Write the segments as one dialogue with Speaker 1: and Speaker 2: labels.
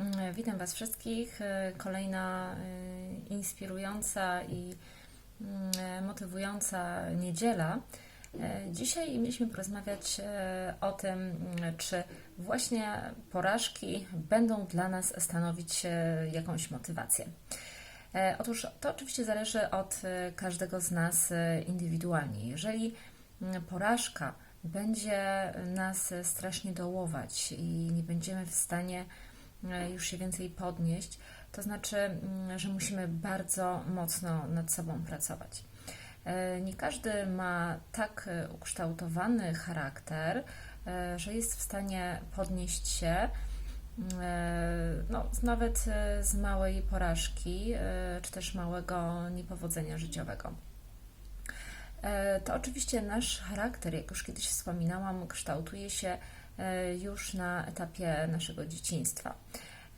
Speaker 1: Mm, Witam Was wszystkich. E, Kolejna e, inspirująca i mm, motywująca niedziela. E, Dzisiaj mieliśmy porozmawiać o tym, mm, czy właśnie porażki będą dla nas stanowić jakąś motywację. Otóż to oczywiście zależy od każdego z nas indywidualnie. Jeżeli porażka będzie nas strasznie dołować i nie będziemy w stanie już się więcej podnieść, to znaczy, mm, że musimy bardzo mocno nad sobą pracować. E, Nie każdy ma tak e, ukształtowany charakter, e, że jest w stanie podnieść się e, no, nawet e, z małej porażki, e, czy też małego niepowodzenia życiowego. E, To oczywiście nasz charakter, jak już kiedyś wspominałam, kształtuje się e, już na etapie naszego dzieciństwa.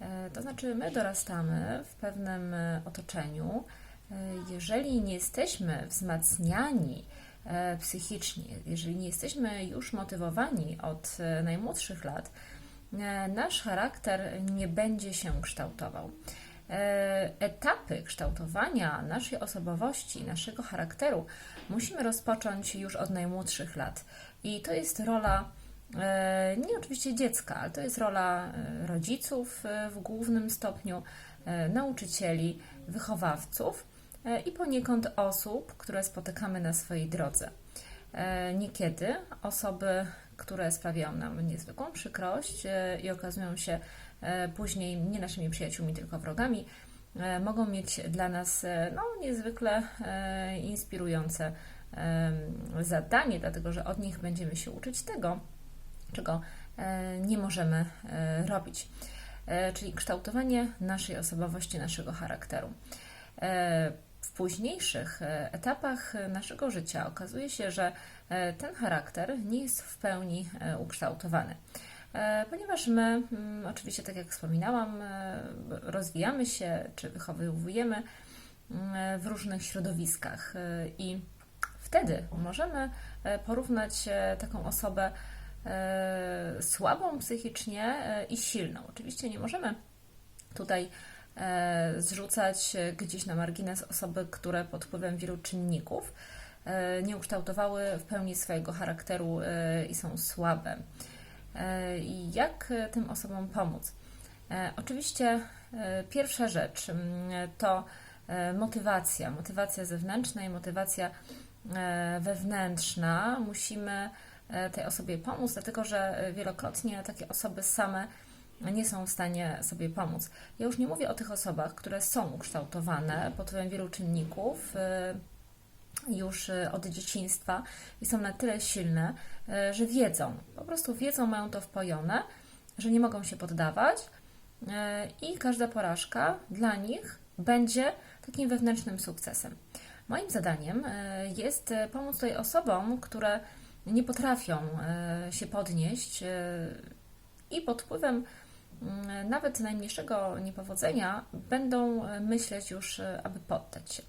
Speaker 1: E, To znaczy, my dorastamy w pewnym e, otoczeniu. E, Jeżeli nie jesteśmy wzmacniani e, psychicznie, jeżeli nie jesteśmy już motywowani od e, najmłodszych lat, e, nasz charakter nie będzie się kształtował. E, Etapy kształtowania naszej osobowości, naszego charakteru musimy rozpocząć już od najmłodszych lat. I to jest rola e, nie oczywiście dziecka, ale to jest rola e, rodziców e, w głównym stopniu, e, nauczycieli, wychowawców e, i poniekąd osób, które spotykamy na swojej drodze. E, Niekiedy osoby, które sprawiają nam niezwykłą przykrość e, i okazują się e, później nie naszymi przyjaciółmi, tylko wrogami, e, mogą mieć dla nas e, no, niezwykle e, inspirujące zadanie, dlatego że od nich będziemy się uczyć tego, czego e, nie możemy e, robić, E, czyli kształtowanie naszej osobowości, naszego charakteru. W późniejszych etapach naszego życia okazuje się, że ten charakter nie jest w pełni ukształtowany. Ponieważ my, mm, oczywiście, tak jak wspominałam, rozwijamy się czy wychowujemy mm, w różnych środowiskach i wtedy możemy porównać taką osobę słabą psychicznie e, i silną. Oczywiście nie możemy tutaj e, zrzucać e, gdzieś na margines osoby, które pod wpływem wielu czynników e, nie ukształtowały w pełni swojego charakteru e, i są słabe. E, I jak e, tym osobom pomóc? E, Oczywiście e, pierwsza rzecz mm, to e, motywacja, motywacja zewnętrzna i motywacja e, wewnętrzna. Musimy e, tej osobie pomóc, dlatego że e, wielokrotnie takie osoby same nie są w stanie sobie pomóc. Ja już nie mówię o tych osobach, które są ukształtowane pod wpływem wielu czynników e, już e, od dzieciństwa i są na tyle silne, e, że wiedzą, po prostu wiedzą, mają to wpojone, że nie mogą się poddawać e, i każda porażka dla nich będzie takim wewnętrznym sukcesem. Moim zadaniem e, jest e, pomóc tutaj osobom, które nie potrafią e, się podnieść e, i pod wpływem mm, nawet najmniejszego niepowodzenia będą e, myśleć już, aby poddać się.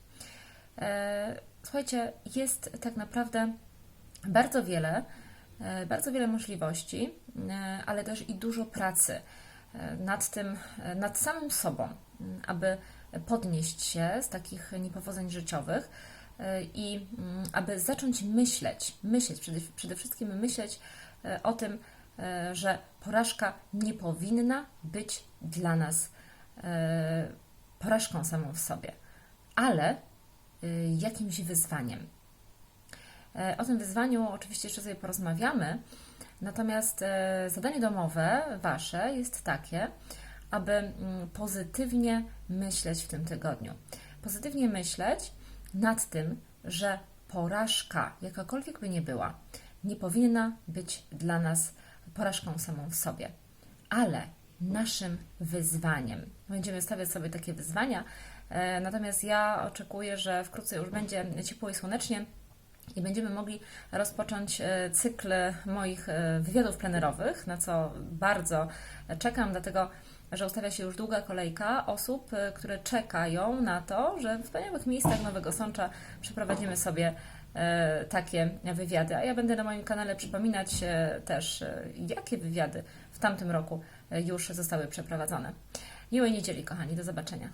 Speaker 1: Słuchajcie, jest tak naprawdę bardzo wiele, bardzo wiele możliwości, ale też i dużo pracy nad tym, nad samym sobą, aby podnieść się z takich niepowodzeń życiowych i mm, aby zacząć myśleć, myśleć, przede, przede wszystkim myśleć e, o tym, e, że porażka nie powinna być dla nas e, porażką samą w sobie, ale jakimś wyzwaniem. O tym wyzwaniu oczywiście jeszcze sobie porozmawiamy, natomiast zadanie domowe Wasze jest takie, aby mm, pozytywnie myśleć w tym tygodniu. Pozytywnie myśleć nad tym, że porażka, jakakolwiek by nie była, nie powinna być dla nas porażką samą w sobie, ale naszym wyzwaniem. Będziemy stawiać sobie takie wyzwania, e, natomiast ja oczekuję, że wkrótce już będzie ciepło i słonecznie i będziemy mogli rozpocząć e, cykl moich e, wywiadów plenerowych, na co bardzo czekam, dlatego że ustawia się już długa kolejka osób, e, które czekają na to, że w wspaniałych miejscach Nowego Sącza przeprowadzimy sobie e, takie wywiady, a ja będę na moim kanale przypominać e, też, jakie wywiady w tamtym roku już zostały przeprowadzone. Miłej niedzieli, kochani, do zobaczenia.